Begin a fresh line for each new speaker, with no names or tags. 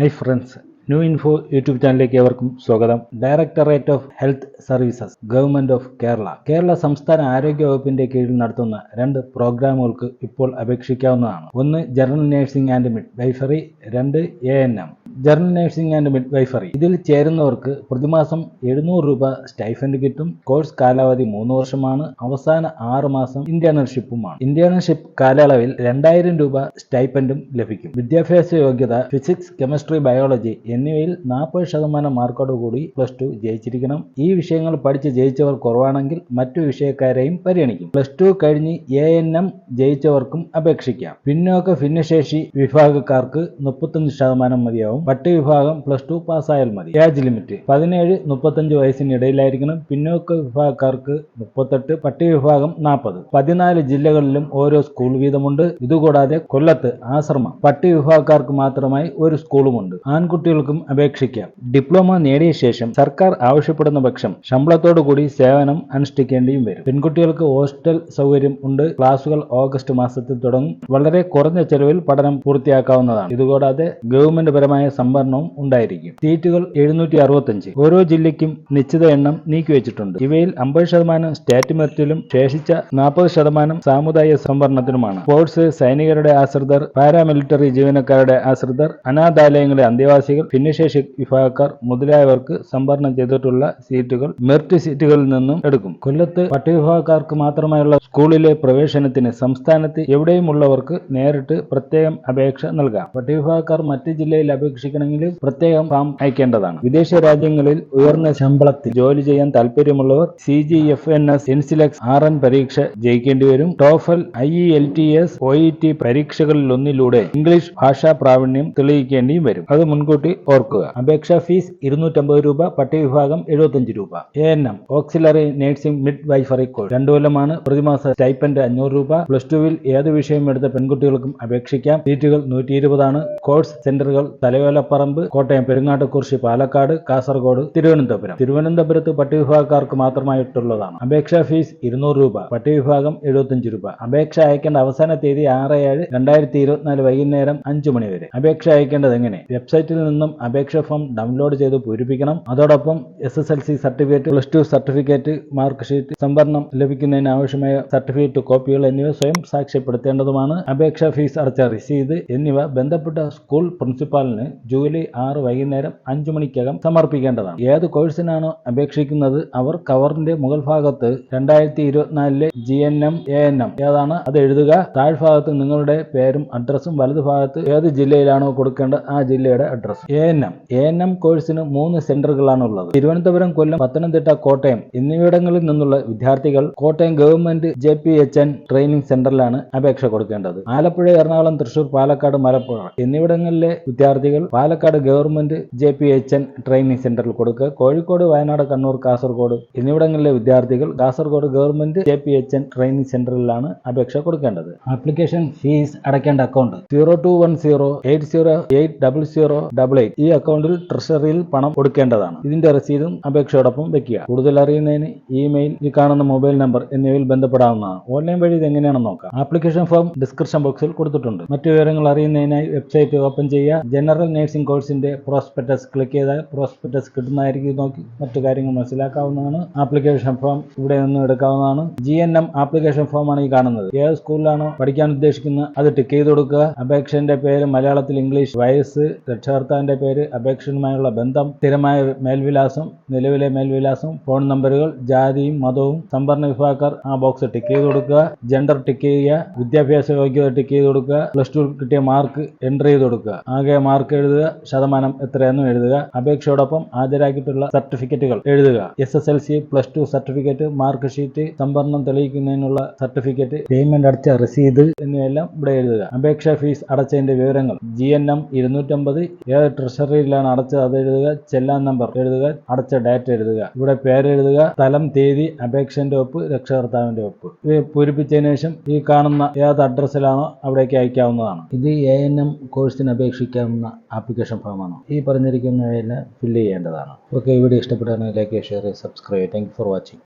high friends new info YouTube ചാനലിലേക്ക് ഏവർക്കും സ്വാഗതം directorate of health services government of Kerala Kerala സംസ്ഥാന ആരോഗ്യ വകുപ്പിന്റെ കീഴിൽ നടത്തുന്ന രണ്ട് പ്രോഗ്രാമുകൾക്ക് ഇപ്പോൾ അപേക്ഷിക്കാവുന്നതാണ് ഒന്ന് general nursing and midwifery രണ്ട് A N M general nursing and midwifery ഇതിൽ ചേരുന്നവർക്ക് പ്രതിമാസം എഴുന്നൂറ് രൂപ സ്റ്റൈഫൻഡ് കിട്ടും കോഴ്സ് കാലാവധി മൂന്ന് വർഷമാണ് അവസാന ആറ് മാസം ഇന്റേണർഷിപ്പുമാണ് ഇന്റേണർഷിപ്പ് കാലയളവിൽ രണ്ടായിരം രൂപ സ്റ്റൈപ്പൻഡും ലഭിക്കും വിദ്യാഭ്യാസ യോഗ്യത ഫിസിക്സ് കെമിസ്ട്രി ബയോളജി എന്നിവയിൽ നാൽപ്പത് ശതമാനം കൂടി പ്ലസ് ടു ജയിച്ചിരിക്കണം ഈ വിഷയങ്ങൾ പഠിച്ച് ജയിച്ചവർ കുറവാണെങ്കിൽ മറ്റു വിഷയക്കാരെയും പരിഗണിക്കും പ്ലസ് ടു കഴിഞ്ഞ് എ എൻ എം ജയിച്ചവർക്കും അപേക്ഷിക്കാം പിന്നോക്ക ഭിന്നശേഷി വിഭാഗക്കാർക്ക് മുപ്പത്തഞ്ച് ശതമാനം മതിയാവും പട്ടി വിഭാഗം പ്ലസ് ടു പാസ്സായാൽ മതി ഏജ് ലിമിറ്റ് പതിനേഴ് മുപ്പത്തഞ്ച് വയസ്സിനിടയിലായിരിക്കണം പിന്നോക്ക വിഭാഗക്കാർക്ക് മുപ്പത്തെട്ട് പട്ടി വിഭാഗം നാൽപ്പത് പതിനാല് ജില്ലകളിലും ഓരോ സ്കൂൾ വീതമുണ്ട് ഇതുകൂടാതെ കൊല്ലത്ത് ആശ്രമം പട്ടി വിഭാഗക്കാർക്ക് മാത്രമായി ഒരു സ്കൂളുമുണ്ട് ആൺകുട്ടികൾക്കും അപേക്ഷിക്കാം ഡിപ്ലോമ നേടിയ ശേഷം സർക്കാർ ആവശ്യപ്പെടുന്ന പക്ഷം ശമ്പളത്തോടുകൂടി സേവനം അനുഷ്ഠിക്കേണ്ടിയും വരും പെൺകുട്ടികൾക്ക് ഹോസ്റ്റൽ സൗകര്യം ഉണ്ട് ക്ലാസുകൾ ഓഗസ്റ്റ് മാസത്തിൽ തുടങ്ങും വളരെ കുറഞ്ഞ ചെലവിൽ പഠനം പൂർത്തിയാക്കാവുന്നതാണ് ഇതുകൂടാതെ ഗവൺമെന്റ് പരമായ സംവരണവും ഉണ്ടായിരിക്കും സീറ്റുകൾ എഴുന്നൂറ്റി അറുപത്തഞ്ച് ഓരോ ജില്ലയ്ക്കും നിശ്ചിത എണ്ണം നീക്കിവെച്ചിട്ടുണ്ട് ഇവയിൽ അമ്പത് ശതമാനം സ്റ്റാറ്റ് മെറിറ്റിലും ശേഷിച്ച നാൽപ്പത് ശതമാനം സാമുദായിക സംവരണത്തിനുമാണ് സ്പോർട്സ് സൈനികരുടെ ആശ്രിതർ പാരാമിലിറ്ററി ജീവനക്കാരുടെ ആശ്രിതർ അനാഥാലയങ്ങളിലെ അന്തേവാസികൾ ഭിന്നശേഷി വിഭാഗക്കാർ മുതലായവർക്ക് സംവരണം ചെയ്തിട്ടുള്ള സീറ്റുകൾ മെറിറ്റ് സീറ്റുകളിൽ നിന്നും എടുക്കും കൊല്ലത്ത് പട്ടികവിഭാഗക്കാർക്ക് മാത്രമായുള്ള സ്കൂളിലെ പ്രവേശനത്തിന് സംസ്ഥാനത്ത് എവിടെയുമുള്ളവർക്ക് നേരിട്ട് പ്രത്യേകം അപേക്ഷ നൽകാം പട്ടികവിഭാഗക്കാർ മറ്റ് ജില്ലയിൽ അപേക്ഷ സംരക്ഷിക്കണമെങ്കിൽ പ്രത്യേകം ഫാം അയക്കേണ്ടതാണ് വിദേശ രാജ്യങ്ങളിൽ ഉയർന്ന ശമ്പളത്തിൽ ജോലി ചെയ്യാൻ താല്പര്യമുള്ളവർ C G F N S NCLEX R N പരീക്ഷ ജയിക്കേണ്ടി വരും TOEFL I E e L T S O E e T പരീക്ഷകളിലൊന്നിലൂടെ ഇംഗ്ലീഷ് ഭാഷാ പ്രാവീണ്യം തെളിയിക്കേണ്ടിയും വരും അത് മുൻകൂട്ടി ഓർക്കുക അപേക്ഷാ ഫീസ് ഇരുന്നൂറ്റമ്പത് രൂപ പട്ടികവിഭാഗം എഴുപത്തഞ്ച് രൂപ A N M auxiliary nursing midwifery course രണ്ടു കൊല്ലമാണ് പ്രതിമാസ സ്റ്റൈപ്പൻഡ് അഞ്ഞൂറ് രൂപ പ്ലസ് ടുവിൽ ഏത് വിഷയം എടുത്ത പെൺകുട്ടികൾക്കും അപേക്ഷിക്കാം സീറ്റുകൾ നൂറ്റി ഇരുപതാണ് കോഴ്സ് സെന്ററുകൾ തലവേദന തിരുവല്ലപ്പറമ്പ് കോട്ടയം പെരുങ്ങാട്ടുകുറിശി പാലക്കാട് കാസർഗോഡ് തിരുവനന്തപുരം തിരുവനന്തപുരത്ത് പട്ടികവിഭാഗക്കാർക്ക് മാത്രമായിട്ടുള്ളതാണ് അപേക്ഷാ ഫീസ് ഇരുന്നൂറ് രൂപ പട്ടികവിഭാഗം എഴുപത്തിയഞ്ച് രൂപ അപേക്ഷ അയക്കേണ്ട അവസാന തീയതി ആറ് ഏഴ് രണ്ടായിരത്തി ഇരുപത്തിനാല് വൈകുന്നേരം അഞ്ചു മണി വരെ അപേക്ഷ അയക്കേണ്ടത് എങ്ങനെ വെബ്സൈറ്റിൽ നിന്നും അപേക്ഷ ഫോം ഡൗൺലോഡ് ചെയ്ത് പൂരിപ്പിക്കണം അതോടൊപ്പം S S L C certificate plus two certificate mark sheet സംവരണം ലഭിക്കുന്നതിന് ആവശ്യമായ സർട്ടിഫിക്കറ്റ് കോപ്പികൾ എന്നിവ സ്വയം സാക്ഷ്യപ്പെടുത്തേണ്ടതുമാണ് അപേക്ഷാ ഫീസ് അടച്ച രസീത് എന്നിവ ബന്ധപ്പെട്ട സ്കൂൾ പ്രിൻസിപ്പാളിന് ജൂലൈ ആറ് വൈകുന്നേരം അഞ്ചു മണിക്കകം സമർപ്പിക്കേണ്ടതാണ് ഏത് കോഴ്സിനാണോ അപേക്ഷിക്കുന്നത് അവർ കവറിന്റെ മുകൾ ഭാഗത്ത് രണ്ടായിരത്തി ഇരുപത്തിനാലിലെ G N M A N M ഏതാണ് അത് എഴുതുക താഴ്ഭാഗത്ത് നിങ്ങളുടെ പേരും അഡ്രസ്സും വലതു ഭാഗത്ത് ഏത് ജില്ലയിലാണോ കൊടുക്കേണ്ടത് ആ ജില്ലയുടെ address A N M A N M കോഴ്സിന് മൂന്ന് സെന്ററുകളാണ് ഉള്ളത് തിരുവനന്തപുരം കൊല്ലം പത്തനംതിട്ട കോട്ടയം എന്നിവിടങ്ങളിൽ നിന്നുള്ള വിദ്യാർത്ഥികൾ Kottayam government J P H N training സെന്ററിലാണ് അപേക്ഷ കൊടുക്കേണ്ടത് ആലപ്പുഴ എറണാകുളം തൃശൂർ പാലക്കാട് മലപ്പുഴ എന്നിവിടങ്ങളിലെ വിദ്യാർത്ഥികൾ Palakkad government J P H N training സെന്ററിൽ കൊടുക്കുക കോഴിക്കോട് വയനാട് കണ്ണൂർ കാസർഗോഡ് എന്നിവിടങ്ങളിലെ വിദ്യാർത്ഥികൾ Kasaragod government J P H N training സെന്ററിലാണ് അപേക്ഷ കൊടുക്കേണ്ടത് ആപ്ലിക്കേഷൻ ഫീസ് അടയ്ക്കേണ്ട account zero two one zero eight zero eight double zero double eight ഈ അക്കൗണ്ടിൽ ട്രഷറിയിൽ പണം കൊടുക്കേണ്ടതാണ് ഇതിന്റെ രസീതും അപേക്ഷയോടൊപ്പം വെക്കുക കൂടുതൽ അറിയുന്നതിന് ഇമെയിൽ ഈ കാണുന്ന മൊബൈൽ നമ്പർ എന്നിവയിൽ ബന്ധപ്പെടാവുന്നതാണ് ഓൺലൈൻ വഴി ഇത് എങ്ങനെയാണെന്ന് നോക്കാം ആപ്ലിക്കേഷൻ ഫോം ഡിസ്ക്രിപ്ഷൻ ബോക്സിൽ കൊടുത്തിട്ടുണ്ട് മറ്റു വിവരങ്ങൾ അറിയുന്നതിനായി വെബ്സൈറ്റ് ഓപ്പൺ ചെയ്യുക ജനറൽ നേഴ്സിംഗ് കോഴ്സിൻ്റെ പ്രോസ്പെക്ടസ് ക്ലിക്ക് ചെയ്താൽ പ്രോസ്പെക്ടസ് കിട്ടുന്നതായിരിക്കും നോക്കി മറ്റു കാര്യങ്ങൾ മനസ്സിലാക്കാവുന്നതാണ് ആപ്ലിക്കേഷൻ ഫോം ഇവിടെ നിന്ന് എടുക്കാവുന്നതാണ് ജി എൻ എം ആപ്ലിക്കേഷൻ ഫോമാണ് ഈ കാണുന്നത് ഏത് സ്കൂളിലാണോ പഠിക്കാൻ ഉദ്ദേശിക്കുന്നത് അത് ടിക്ക് ചെയ്ത് കൊടുക്കുക അപേക്ഷന്റെ പേര് മലയാളത്തിൽ ഇംഗ്ലീഷ് വയസ്സ് രക്ഷകർത്താവിൻ്റെ പേര് അപേക്ഷനുമായുള്ള ബന്ധം സ്ഥിരമായ മേൽവിലാസം നിലവിലെ മേൽവിലാസം ഫോൺ നമ്പറുകൾ ജാതിയും മതവും സംഭരണ വിഭാഗക്കാർ ആ ബോക്സ് ടിക്ക് ചെയ്ത് കൊടുക്കുക ജെൻഡർ ടിക്ക് ചെയ്യുക വിദ്യാഭ്യാസ യോഗ്യത ടിക്ക് ചെയ്ത് കൊടുക്കുക പ്ലസ് ടു കിട്ടിയ മാർക്ക് എൻ്റർ ചെയ്ത് കൊടുക്കുക ആകെ മാർക്ക് എഴുതുക ശതമാനം എത്രയെന്നും എഴുതുക അപേക്ഷയോടൊപ്പം ഹാജരാക്കിയിട്ടുള്ള സർട്ടിഫിക്കറ്റുകൾ എഴുതുക S S L C plus two certificate mark sheet സംഭരണം തെളിയിക്കുന്നതിനുള്ള സർട്ടിഫിക്കറ്റ് പേയ്മെന്റ് അടച്ച റസീത് എന്നിവയെല്ലാം ഇവിടെ എഴുതുക അപേക്ഷാ ഫീസ് അടച്ചതിന്റെ വിവരങ്ങൾ ജി എൻ എം ഇരുന്നൂറ്റമ്പത് ഏത് ട്രഷറിയിലാണ് അടച്ചത് അത് എഴുതുക ചെല്ലാൻ നമ്പർ എഴുതുക അടച്ച ഡേറ്റ് എഴുതുക ഇവിടെ പേരെഴുതുക സ്ഥലം തീയതി അപേക്ഷന്റെ ഒപ്പ് രക്ഷകർത്താവിന്റെ ഒപ്പ് ഇത് പൂരിപ്പിച്ചതിന് ശേഷം ഈ കാണുന്ന ഏത് അഡ്രസ്സിലാണോ അവിടേക്ക് അയക്കാവുന്നതാണ് ഇത് എ എൻ എം കോഴ്സിന് അപേക്ഷിക്കാവുന്ന ആപ്ലിക്കേഷൻ ഫോമാണ് ഈ പറഞ്ഞിരിക്കുന്നവയിൽ ഫില്ല് ചെയ്യേണ്ടതാണ് ഓക്കെ വീഡിയോ ഇഷ്ടപ്പെടുകയാണെങ്കിൽ like share subscribe thank for watching